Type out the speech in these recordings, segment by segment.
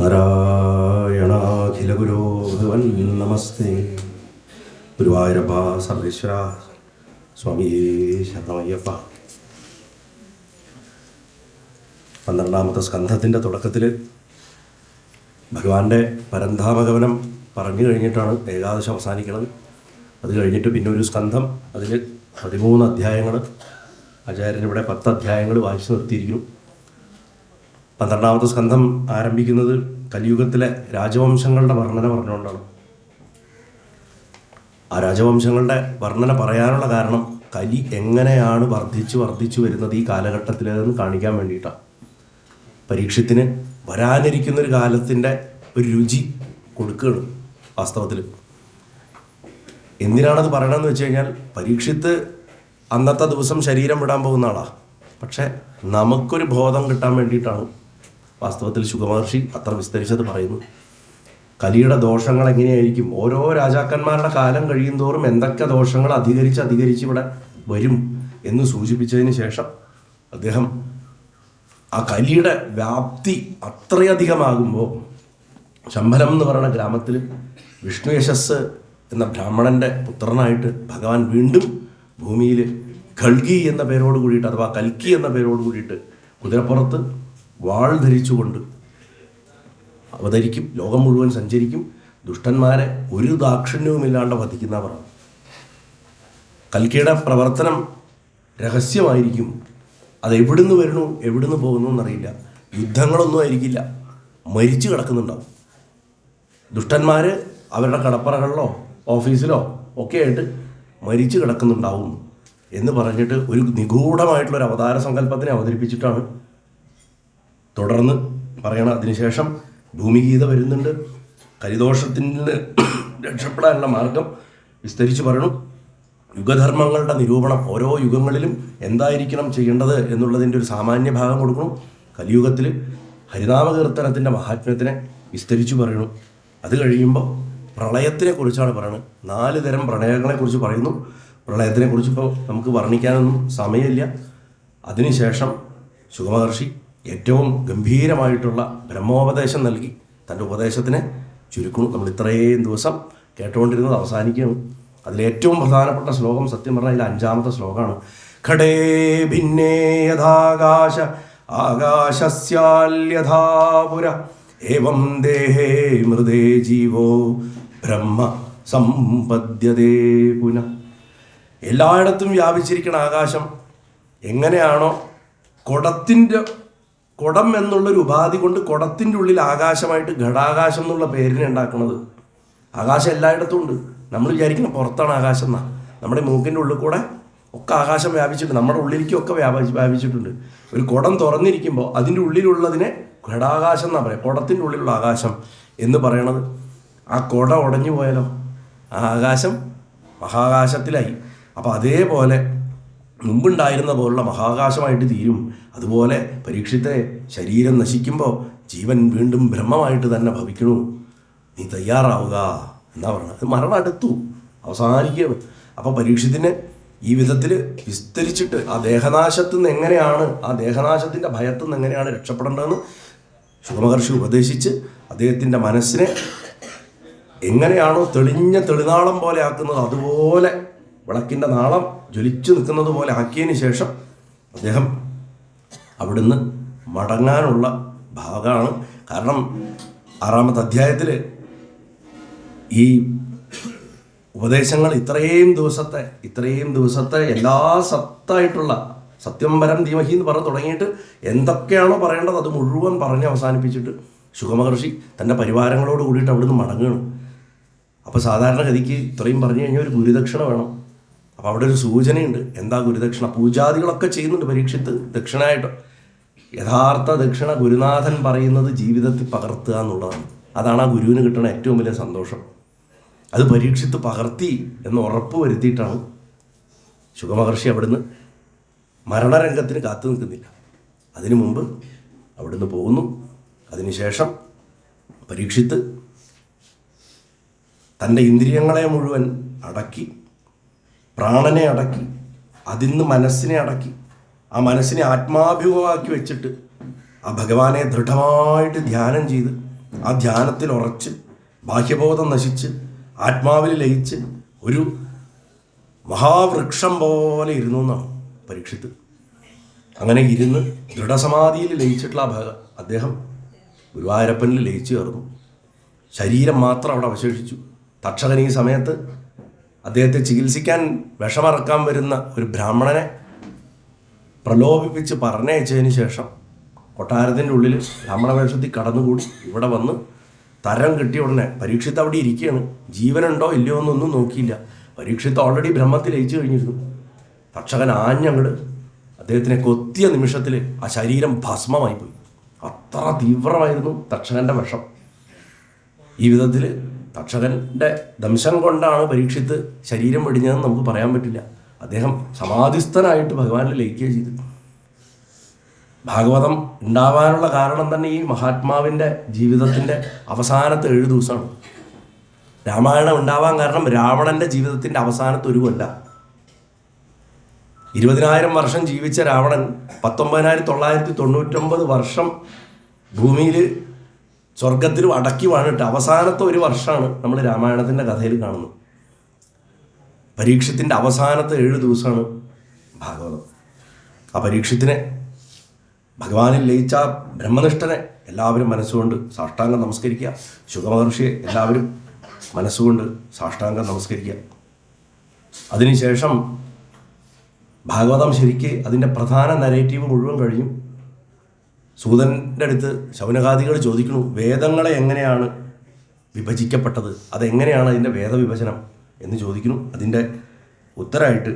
നാരായണാഖിലഗുരോ ഭഗവൻ നമസ്തേ. ഗുരുവായൂരപ്പ സർവേശ്വര സ്വാമിയേ ശരണമയ്യപ്പ. പന്ത്രണ്ടാമത്തെ സ്കന്ധത്തിന്റെ തുടക്കത്തിൽ ഭഗവാന്റെ പരന്ധാമഗമനം പറഞ്ഞു കഴിഞ്ഞിട്ടാണ് ഏകാദശം അവസാനിക്കുന്നത്. അത് കഴിഞ്ഞിട്ട് പിന്നെ ഒരു സ്കന്ധം. അതിൽ പതിമൂന്ന് അധ്യായങ്ങൾ ആചാര്യൻ ഇവിടെ പത്ത് അധ്യായങ്ങൾ വായിച്ചു നിർത്തിയിരിക്കുന്നു. പന്ത്രണ്ടാമത്തെ സ്കന്ധം ആരംഭിക്കുന്നത് കലിയുഗത്തിലെ രാജവംശങ്ങളുടെ വർണന പറഞ്ഞുകൊണ്ടാണ്. ആ രാജവംശങ്ങളുടെ വർണന പറയാനുള്ള കാരണം കലി എങ്ങനെയാണ് വർദ്ധിച്ചു വർദ്ധിച്ചു വരുന്നത് ഈ കാലഘട്ടത്തിലെന്ന് കാണിക്കാൻ വേണ്ടിയിട്ടാണ്. പരീക്ഷത്തിന് വരാനിരിക്കുന്ന ഒരു കാലത്തിന്റെ ഒരു രുചി കൊടുക്കുകയാണ് വാസ്തവത്തിൽ. എന്തിനാണത് പറയണമെന്ന് വെച്ച് കഴിഞ്ഞാൽ പരീക്ഷത്ത് അന്നത്തെ ദിവസം ശരീരം വിടാൻ പോകുന്ന ആളാണ് പക്ഷേ നമുക്കൊരു ബോധം കിട്ടാൻ വേണ്ടിയിട്ടാണ് വാസ്തവത്തിൽ ശുഖമഹർഷി അത്ര വിസ്തരിച്ചത് പറയുന്നു. കലിയുടെ ദോഷങ്ങൾ എങ്ങനെയായിരിക്കും? ഓരോ രാജാക്കന്മാരുടെ കാലം കഴിയും തോറും എന്തൊക്കെ ദോഷങ്ങൾ അധികരിച്ച് അധികരിച്ച് ഇവിടെ വരും എന്ന് സൂചിപ്പിച്ചതിന് ശേഷം അദ്ദേഹം ആ കലിയുടെ വ്യാപ്തി അത്രയധികമാകുമ്പോൾ ശമ്പലം എന്ന് പറയുന്ന ഗ്രാമത്തിൽ വിഷ്ണു യശസ് എന്ന ബ്രാഹ്മണന്റെ പുത്രനായിട്ട് ഭഗവാൻ വീണ്ടും ഭൂമിയിൽ ഖൽഗി എന്ന പേരോട് കൂടിയിട്ട് അഥവാ കൽക്കി എന്ന പേരോട് കൂടിയിട്ട് കുതിരപ്പുറത്ത് വാൾ ധരിച്ചുകൊണ്ട് അവതരിക്കും. ലോകം മുഴുവൻ സഞ്ചരിക്കും. ദുഷ്ടന്മാരെ ഒരു ദാക്ഷിണ്യവുമില്ലാണ്ട് വധിക്കുന്ന പറഞ്ഞു കൽക്കിയുടെ പ്രവർത്തനം രഹസ്യമായിരിക്കും. അത് വരണു എവിടുന്ന് പോകുന്നു എന്നറിയില്ല. യുദ്ധങ്ങളൊന്നും ആയിരിക്കില്ല. മരിച്ചു കിടക്കുന്നുണ്ടാവും. ദുഷ്ടന്മാർ അവരുടെ കടപ്പറകളിലോ ഓഫീസിലോ ഒക്കെ ആയിട്ട് മരിച്ചു കിടക്കുന്നുണ്ടാവും എന്ന് പറഞ്ഞിട്ട് ഒരു നിഗൂഢമായിട്ടുള്ള ഒരു അവതാര സങ്കല്പത്തിനെ അവതരിപ്പിച്ചിട്ടാണ് തുടർന്ന് പറയണം അതിനുശേഷം ഭൂമിഗീത വരുന്നുണ്ട്. കരിദോഷത്തിൽ നിന്ന് രക്ഷപ്പെടാനുള്ള മാർഗം വിസ്തരിച്ച് പറയണം. യുഗധർമ്മങ്ങളുടെ നിരൂപണം ഓരോ യുഗങ്ങളിലും എന്തായിരിക്കണം ചെയ്യേണ്ടത് എന്നുള്ളതിന്റെ ഒരു സാമാന്യ ഭാഗം കൊടുക്കണം. കലിയുഗത്തിൽ ഹരിനാമകീർത്തനത്തിന്റെ മഹാത്മ്യത്തിനെ വിസ്തരിച്ചു പറയണം. അത് കഴിയുമ്പോൾ പ്രളയത്തിനെ കുറിച്ചാണ് പറയുന്നത് നാല് തരം പ്രളയങ്ങളെക്കുറിച്ച് പറയുന്നു. പ്രളയത്തിനെ കുറിച്ച് ഇപ്പോൾ നമുക്ക് വർണിക്കാനൊന്നും സമയമില്ല. അതിനുശേഷം സുഗമഹർഷി ഏറ്റവും ഗംഭീരമായിട്ടുള്ള ബ്രഹ്മോപദേശം നൽകി. തന്റെ ഉപദേശത്തിനെ ചുരുക്കുന്നു. നമ്മൾ ഇത്രയും ദിവസം കേട്ടുകൊണ്ടിരുന്നത് അവസാനിക്കുകയാണ് അതിലേറ്റവും പ്രധാനപ്പെട്ട ശ്ലോകം സത്യം പറഞ്ഞാൽ അഞ്ചാമത്തെ ശ്ലോകമാണ്. ഘടേ ഭിന്നേ യഥാകാശ ആകാശസ്യാല്യഥാപുര ഏവം ദേഹേ മൃദേ ജീവോ ബ്രഹ്മ സമ്പദ്യതേ പുന. എല്ലായിടത്തും വ്യാപിച്ചിരിക്കുന്ന ആകാശം എങ്ങനെയാണോ കുടത്തിന്റെ കുടം എന്നുള്ളൊരു ഉപാധി കൊണ്ട് കുടത്തിന്റെ ഉള്ളിൽ ആകാശമായിട്ട് ഘടാകാശം എന്നുള്ള പേരിനെ ഉണ്ടാക്കുന്നത്. ആകാശം എല്ലായിടത്തും ഉണ്ട്. നമ്മൾ വിചാരിക്കുന്ന പുറത്താണ് ആകാശം എന്നാ. നമ്മുടെ മൂക്കിന്റെ ഉള്ളിൽ കൂടെ ഒക്കെ ആകാശം വ്യാപിച്ചിട്ടുണ്ട്. നമ്മുടെ ഉള്ളിലേക്കൊക്കെ വ്യാപി വ്യാപിച്ചിട്ടുണ്ട്. ഒരു കുടം തുറന്നിരിക്കുമ്പോൾ അതിന്റെ ഉള്ളിലുള്ളതിനെ ഘടാകാശം എന്നാ പറയുക കുടത്തിന്റെ ഉള്ളിലുള്ള ആകാശം എന്ന് പറയണത്. ആ കുട ഉടഞ്ഞു പോയാലോ? ആ ആകാശം മഹാകാശത്തിലായി. അപ്പോൾ അതേപോലെ മുമ്പുണ്ടായിരുന്ന പോലുള്ള മഹാകാശമായിട്ട് തീരും. അതുപോലെ പരീക്ഷിത്തെ ശരീരം നശിക്കുമ്പോൾ ജീവൻ വീണ്ടും ബ്രഹ്മമായിട്ട് തന്നെ ഭവിക്കണു. നീ തയ്യാറാവുക എന്നാ പറഞ്ഞത്. മരണം അടുത്തു അവസാനിക്കുകയാണ് അപ്പോൾ പരീക്ഷത്തിന് ഈ വിധത്തിൽ വിസ്തരിച്ചിട്ട് ആ ദേഹനാശത്തു നിന്ന് എങ്ങനെയാണ് ആ ദേഹനാശത്തിന്റെ ഭയത്തു നിന്ന് എങ്ങനെയാണ് രക്ഷപ്പെടേണ്ടതെന്ന് ശുഭമഹർഷി ഉപദേശിച്ച് അദ്ദേഹത്തിന്റെ മനസ്സിനെ എങ്ങനെയാണോ തെളിഞ്ഞ തെളിനാളം പോലെ ആക്കുന്നത്. അതുപോലെ വിളക്കിന്റെ നാളം ജ്വലിച്ചു നിൽക്കുന്നത് പോലെ ആക്കിയതിന് ശേഷം അദ്ദേഹം അവിടുന്ന് മടങ്ങാനുള്ള ഭാഗമാണ്. കാരണം ആറാമത്തെ അധ്യായത്തിൽ ഈ ഉപദേശങ്ങൾ ഇത്രയും ദിവസത്തെ ഇത്രയും ദിവസത്തെ എല്ലാ സത്തായിട്ടുള്ള സത്യം പരം ധീമഹി എന്ന് പറഞ്ഞു തുടങ്ങിയിട്ട് എന്തൊക്കെയാണോ പറയേണ്ടത് അത് മുഴുവൻ പറഞ്ഞ് അവസാനിപ്പിച്ചിട്ട് ശുഖമഹർഷി തന്റെ പരിവാരങ്ങളോട് കൂടിയിട്ട് അവിടുന്ന് മടങ്ങുകയാണ്. അപ്പോൾ സാധാരണഗതിക്ക് ഇത്രയും പറഞ്ഞു കഴിഞ്ഞാൽ ഒരു ഗുരുദക്ഷിണ വേണം. അപ്പോൾ അവിടെ ഒരു സൂചനയുണ്ട്. എന്താ ഗുരുദക്ഷിണ? പൂജാദികളൊക്കെ ചെയ്യുന്നുണ്ട് പരീക്ഷത്ത് ദക്ഷിണയായിട്ട് യഥാർത്ഥ ദക്ഷിണ ഗുരുനാഥൻ പറയുന്നത് ജീവിതത്തിൽ പകർത്തുക എന്നുള്ളതാണ്. അതാണ് ആ ഗുരുവിന് കിട്ടുന്ന ഏറ്റവും വലിയ സന്തോഷം. അത് പരീക്ഷിത്ത് പകർത്തി എന്ന് ഉറപ്പ് വരുത്തിയിട്ടാണ് ശുഖമഹർഷി അവിടുന്ന് മരണരംഗത്തിന് കാത്തു നിൽക്കുന്നില്ല. അതിനു മുമ്പ് അവിടുന്ന് പോകുന്നു. അതിനുശേഷം പരീക്ഷിത്ത് തന്റെ ഇന്ദ്രിയങ്ങളെ മുഴുവൻ അടക്കി പ്രാണനെ അടക്കി അതിൽ നിന്ന് മനസ്സിനെ അടക്കി ആ മനസ്സിനെ ആത്മാഭിമുഖമാക്കി വെച്ചിട്ട് ആ ഭഗവാനെ ദൃഢമായിട്ട് ധ്യാനം ചെയ്ത് ആ ധ്യാനത്തിൽ ഉറച്ച് ബാഹ്യബോധം നശിച്ച് ആത്മാവിൽ ലയിച്ച് ഒരു മഹാവൃക്ഷം പോലെ ഇരുന്നു എന്നാണ് പരീക്ഷിത്ത്. അങ്ങനെ ഇരുന്ന് ദൃഢസമാധിയിൽ ലയിച്ചിട്ടുള്ള ആ ഭഗ അദ്ദേഹം ഗുരുവായൂരപ്പനിൽ ലയിച്ചു ചേർന്നു ശരീരം മാത്രം അവിടെ അവശേഷിച്ചു. തക്ഷകൻ ഈ സമയത്ത് അദ്ദേഹത്തെ ചികിത്സിക്കാൻ വിഷമറക്കാൻ വരുന്ന ഒരു ബ്രാഹ്മണനെ പ്രലോഭിപ്പിച്ച് പറഞ്ഞയച്ചതിന് ശേഷം കൊട്ടാരത്തിന്റെ ഉള്ളിൽ ബ്രാഹ്മണ വേഷത്തിൽ കടന്നുകൂടി ഇവിടെ വന്ന് തരം കിട്ടിയ ഉടനെ പരീക്ഷിത്ത് അവിടെ ഇരിക്കുകയാണ്. ജീവനുണ്ടോ ഇല്ലയോ എന്നൊന്നും നോക്കിയില്ല. പരീക്ഷിത്ത് ഓൾറെഡി ബ്രഹ്മത്തിൽ ലയിച്ചു കഴിഞ്ഞിരുന്നു. തക്ഷകൻ ആഞ്ഞങ്ങട് അദ്ദേഹത്തിനെ കൊത്തിയ നിമിഷത്തിൽ ആ ശരീരം ഭസ്മമായി പോയി. അത്ര തീവ്രമായിരുന്നു തക്ഷകന്റെ വിഷം. ഈ വിധത്തിൽ തക്ഷകന്റെ ദംശം കൊണ്ടാണ് പരീക്ഷിത്ത് ശരീരം വെടിഞ്ഞതെന്ന് നമുക്ക് പറയാൻ പറ്റില്ല. അദ്ദേഹം സമാധിസ്ഥനായിട്ട് ഭഗവാനെ ലയിക്കുക ചെയ്തു. ഭാഗവതം ഉണ്ടാവാനുള്ള കാരണം തന്നെ ഈ മഹാത്മാവിന്റെ ജീവിതത്തിന്റെ അവസാനത്തെ ഏഴ് ദിവസമാണ്. രാമായണം ഉണ്ടാവാൻ കാരണം രാവണന്റെ ജീവിതത്തിന്റെ അവസാനത്തെ ഒരു കൊല്ല ഇരുപതിനായിരം വർഷം ജീവിച്ച രാവണൻ പത്തൊമ്പതിനായിരത്തി തൊള്ളായിരത്തി തൊണ്ണൂറ്റൊമ്പത് വർഷം ഭൂമിയിൽ സ്വർഗത്തിലും അടക്കി വാഴിട്ട് അവസാനത്തെ ഒരു വർഷമാണ് നമ്മൾ രാമായണത്തിന്റെ കഥയിൽ കാണുന്നത്. പരീക്ഷത്തിന്റെ അവസാനത്തെ ഏഴ് ദിവസമാണ് ഭാഗവതം. ആ പരീക്ഷത്തിനെ ഭഗവാനിൽ ലയിച്ച ബ്രഹ്മനിഷ്ഠനെ എല്ലാവരും മനസ്സുകൊണ്ട് സാഷ്ടാംഗം നമസ്കരിക്കുക. ശുഖമഹർഷിയെ എല്ലാവരും മനസ്സുകൊണ്ട് സാഷ്ടാംഗം നമസ്കരിക്കുക. അതിനുശേഷം ഭാഗവതം ശരിക്ക് അതിന്റെ പ്രധാന നരേറ്റീവ് മുഴുവൻ കഴിഞ്ഞു. സൂതന്റെ അടുത്ത് ശൗനകാദികൾ ചോദിക്കുന്നു വേദങ്ങളെ എങ്ങനെയാണ് വിഭജിക്കപ്പെട്ടത്? അതെങ്ങനെയാണ് അതിന്റെ വേദവിഭജനം? എന്ന് ചോദിക്കുന്നു. അതിന്റെ ഉത്തരമായിട്ട്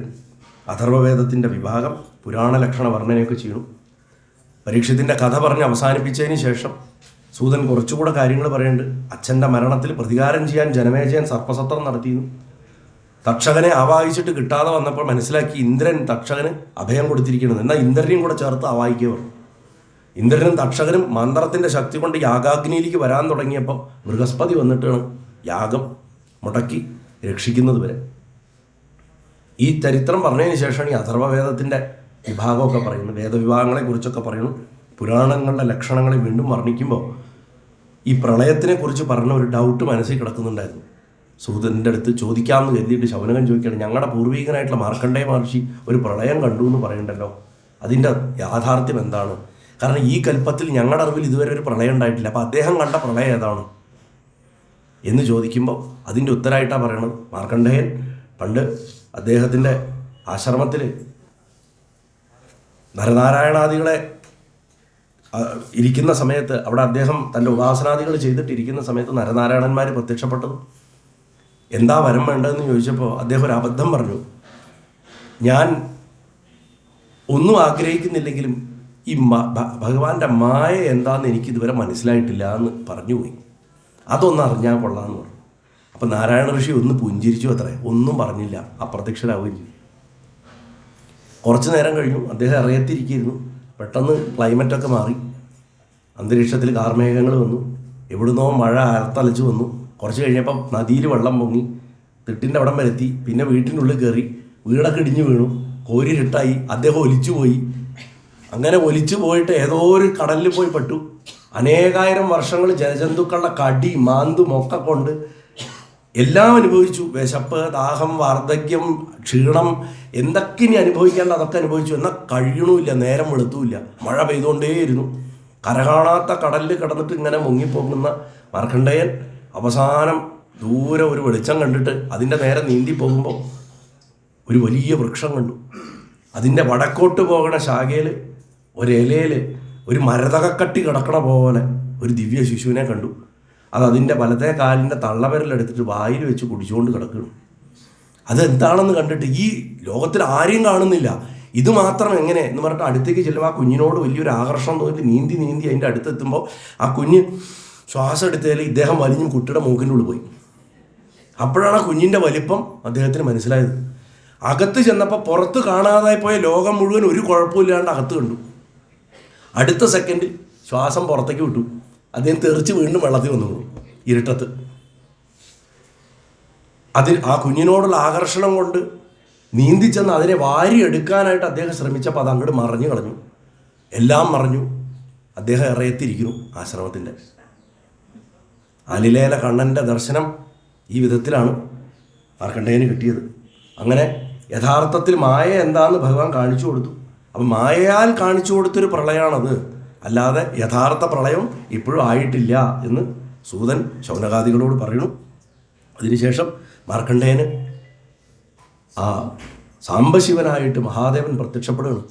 അഥർവവേദത്തിന്റെ വിഭാഗം പുരാണ ലക്ഷണ വർണനയൊക്കെ ചെയ്യുന്നു പരീക്ഷത്തിന്റെ കഥ പറഞ്ഞ് അവസാനിപ്പിച്ചതിന് ശേഷം സൂതൻ കുറച്ചുകൂടെ കാര്യങ്ങൾ പറയുന്നുണ്ട് അച്ഛന്റെ മരണത്തിൽ പ്രതികാരം ചെയ്യാൻ ജനമേജയൻ സർപ്പസത്രം നടത്തിയിരുന്നു. തക്ഷകനെ ആവാഹിച്ചിട്ട് കിട്ടാതെ വന്നപ്പോൾ മനസ്സിലാക്കി ഇന്ദ്രൻ തക്ഷകന് അഭയം കൊടുത്തിരിക്കുന്നത് എന്നാൽ ഇന്ദ്രനെയും കൂടെ ചേർത്ത് ആവാഹിക്കുക പറഞ്ഞു. ഇന്ദ്രനും തക്ഷകനും മന്ത്രത്തിന്റെ ശക്തി കൊണ്ട് യാഗാഗ്നിയിലേക്ക് വരാൻ തുടങ്ങിയപ്പോൾ ബൃഹസ്പതി വന്നിട്ടാണ് യാഗം മുടക്കി രക്ഷിക്കുന്നത് വരെ. ഈ ചരിത്രം പറഞ്ഞതിന് ശേഷമാണ് ഈ അഥർവവേദത്തിന്റെ വിഭാഗമൊക്കെ പറയുന്നത്. വേദവിഭാഗങ്ങളെക്കുറിച്ചൊക്കെ പറയുന്നു. പുരാണങ്ങളുടെ ലക്ഷണങ്ങളെ വീണ്ടും വർണിക്കുമ്പോൾ ഈ പ്രളയത്തിനെക്കുറിച്ച് പറഞ്ഞ ഒരു ഡൗട്ട് മനസ്സിൽ കിടക്കുന്നുണ്ടായിരുന്നു. സൂതന്റെ അടുത്ത് ചോദിക്കാമെന്ന് കരുതിയിട്ട് ശൗനകൻ ചോദിക്കുകയാണ് ഞങ്ങളുടെ പൂർവികനായിട്ടുള്ള മാർക്കണ്ഡേയ മഹർഷി ഒരു പ്രളയം കണ്ടു എന്ന് പറയണ്ടല്ലോ അതിന്റെ യാഥാർത്ഥ്യം എന്താണ്? കാരണം ഈ കൽപ്പത്തിൽ ഞങ്ങളുടെ അറിവിൽ ഇതുവരെ ഒരു പ്രളയം ഉണ്ടായിട്ടില്ല. അപ്പം അദ്ദേഹം കണ്ട പ്രളയം ഏതാണ്? എന്ന് ചോദിക്കുമ്പോൾ അതിന്റെ ഉത്തരമായിട്ടാണ് പറയണത്. മാർക്കണ്ഡേയൻ പണ്ട് അദ്ദേഹത്തിന്റെ ആശ്രമത്തിൽ നരനാരായണാദികളെ ഇരിക്കുന്ന സമയത്ത് അവിടെ അദ്ദേഹം തന്റെ ഉപാസനാദികൾ ചെയ്തിട്ടിരിക്കുന്ന സമയത്ത് നരനാരായണന്മാർ പ്രത്യക്ഷപ്പെട്ടതും. എന്താ വരം വേണ്ടതെന്ന് ചോദിച്ചപ്പോൾ അദ്ദേഹം ഒരു അബദ്ധം പറഞ്ഞു. ഞാൻ ഒന്നും ആഗ്രഹിക്കുന്നില്ലെങ്കിലും ഈ ഭഗവാന്റെ മായ എന്താണെന്ന് എനിക്ക് ഇതുവരെ മനസ്സിലായിട്ടില്ല എന്ന് പറഞ്ഞു പോയി അതൊന്ന് അറിഞ്ഞാൽ കൊള്ളാമെന്ന് പറഞ്ഞു. അപ്പം നാരായണ ഋഷി ഒന്ന് പുഞ്ചിരിച്ചു അത്രേ. ഒന്നും പറഞ്ഞില്ല. അപ്രത്യക്ഷരാവുകയും കുറച്ച് നേരം കഴിഞ്ഞു. അദ്ദേഹം അറിയത്തിരിക്കുന്നു. പെട്ടെന്ന് ക്ലൈമറ്റൊക്കെ മാറി. അന്തരീക്ഷത്തിൽ കാർമേഘങ്ങൾ വന്നു. എവിടുന്നോ മഴ അരത്തലച്ച് വന്നു. കുറച്ച് കഴിഞ്ഞപ്പം നദിയിൽ വെള്ളം പൊങ്ങി. തിട്ടിന്റെ അവിടം വരെത്തി പിന്നെ വീട്ടിനുള്ളിൽ കയറി. വീടൊക്കെ ഇടിഞ്ഞു വീണു. കോരിരുട്ടായി. അദ്ദേഹം ഒലിച്ചു പോയി അങ്ങനെ ഒലിച്ചു പോയിട്ട് ഏതോ ഒരു കടലിൽ പോയി പെട്ടു. അനേകായിരം വർഷങ്ങൾ ജലജന്തുക്കളുടെ കടി മാന്തും ഒക്കെ കൊണ്ട് എല്ലാം അനുഭവിച്ചു. വിശപ്പ് ദാഹം വാർദ്ധക്യം ക്ഷീണം എന്തൊക്കെ ഇനി അനുഭവിക്കേണ്ട അതൊക്കെ അനുഭവിച്ചു. എന്നാൽ കഴിയണമില്ല നേരം വെളുത്തുമില്ല. മഴ പെയ്തുകൊണ്ടേയിരുന്നു. കരകാണാത്ത കടലിൽ കിടന്നിട്ട് ഇങ്ങനെ മുങ്ങിപ്പോകുന്ന മാർക്കണ്ഡേയൻ അവസാനം ദൂരെ ഒരു വെളിച്ചം കണ്ടിട്ട് അതിന്റെ നേരെ നീന്തി പോകുമ്പോൾ ഒരു വലിയ വൃക്ഷം കണ്ടു. അതിന്റെ വടക്കോട്ട് പോകുന്ന ശാഖയിൽ ഒരു ഇലയിൽ ഒരു മരതകക്കട്ടി കിടക്കണ പോലെ ഒരു ദിവ്യ ശിശുവിനെ കണ്ടു. അത് അതിന്റെ വലത്തെ കാലിന്റെ തള്ളവിരലെടുത്തിട്ട് വായിൽ വെച്ച് കുടിച്ചുകൊണ്ട് കിടക്കുന്നു. അതെന്താണെന്ന് കണ്ടിട്ട് ഈ ലോകത്തിൽ ആരെയും കാണുന്നില്ല. ഇത് മാത്രം എങ്ങനെ എന്ന് പറഞ്ഞിട്ട് അടുത്തേക്ക് ചെല്ലുമ്പോൾ ആ കുഞ്ഞിനോട് വലിയൊരു ആകർഷണം തോന്നിയിട്ട് നീന്തി നീന്തി അതിന്റെ അടുത്തെത്തുമ്പോൾ ആ കുഞ്ഞ് ശ്വാസം എടുത്തതിൽ ഇദ്ദേഹം വലിഞ്ഞും കുട്ടിയുടെ മൂക്കിന്റെ ഉള്ളിൽ പോയി. അപ്പോഴാണ് ആ കുഞ്ഞിന്റെ വലിപ്പം അദ്ദേഹത്തിന് മനസ്സിലായത്. അകത്ത് ചെന്നപ്പോൾ പുറത്ത് കാണാതായി പോയ ലോകം മുഴുവൻ ഒരു കുഴപ്പമില്ലാണ്ട് അകത്ത് കണ്ടു. അടുത്ത സെക്കൻഡ് ശ്വാസം പുറത്തേക്ക് വിട്ടു. അദ്ദേഹം തെറിച്ച് വീണ്ടും വെള്ളത്തിൽ വന്നു. ഇരുട്ടത്ത്. അതിൽ ആ കുഞ്ഞിനോടുള്ള ആകർഷണം കൊണ്ട് നീന്തിച്ചെന്ന് അതിനെ വാരി എടുക്കാനായിട്ട് അദ്ദേഹം ശ്രമിച്ചപ്പോൾ അത് അങ്ങോട്ട് മറിഞ്ഞു കളഞ്ഞു. എല്ലാം മറിഞ്ഞു. അദ്ദേഹം ഇറയത്തിരിക്കുന്നു ആശ്രമത്തിന്റെ. അലിലേല കണ്ണന്റെ ദർശനം ഈ വിധത്തിലാണ് മാർക്കണ്ഡേയന് കിട്ടിയത്. അങ്ങനെ യഥാർത്ഥത്തിൽ മായ എന്താന്ന് ഭഗവാൻ കാണിച്ചു കൊടുത്തു. അപ്പം മായയാൽ കാണിച്ചു കൊടുത്തൊരു പ്രളയമാണത് അല്ലാതെ യഥാർത്ഥ പ്രളയം ഇപ്പോഴും ആയിട്ടില്ല എന്ന് സൂതൻ ശൗനകാദികളോട് പറയുന്നു. അതിനുശേഷം മാർക്കണ്ഡേയന് ആ സാംബശിവനായിട്ട് മഹാദേവൻ പ്രത്യക്ഷപ്പെടുകയാണ്.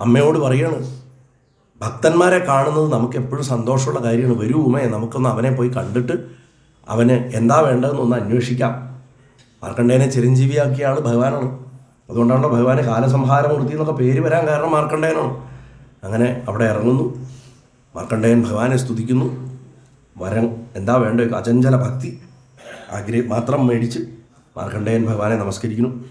അമ്മയോട് പറയാണ് ഭക്തന്മാരെ കാണുന്നത് നമുക്ക് എപ്പോഴും സന്തോഷമുള്ള കാര്യമാണ്. വരൂ ഉമേ നമുക്കൊന്ന് അവനെ പോയി കണ്ടിട്ട് അവന് എന്താ വേണ്ടതെന്നൊന്ന് അന്വേഷിക്കാം. മാർക്കണ്ഡേയനെ ചിരഞ്ജീവിയാക്കിയ ആൾ ഭഗവാനാണ്. അതുകൊണ്ടാണല്ലോ ഭഗവാന് കാലസംഹാരമൂർത്തി എന്നൊക്കെ പേര് വരാൻ കാരണം മാർക്കണ്ഡേയനാണ് അങ്ങനെ അവിടെ ഇറങ്ങുന്നു. മാർക്കണ്ഡേയൻ ഭഗവാനെ സ്തുതിക്കുന്നു. വരം എന്താ വേണ്ട അചഞ്ചല ഭക്തി. ആഗ്രഹ മാത്രം മേടിച്ച് മാർക്കണ്ഡേയൻ ഭഗവാനെ നമസ്കരിക്കുന്നു.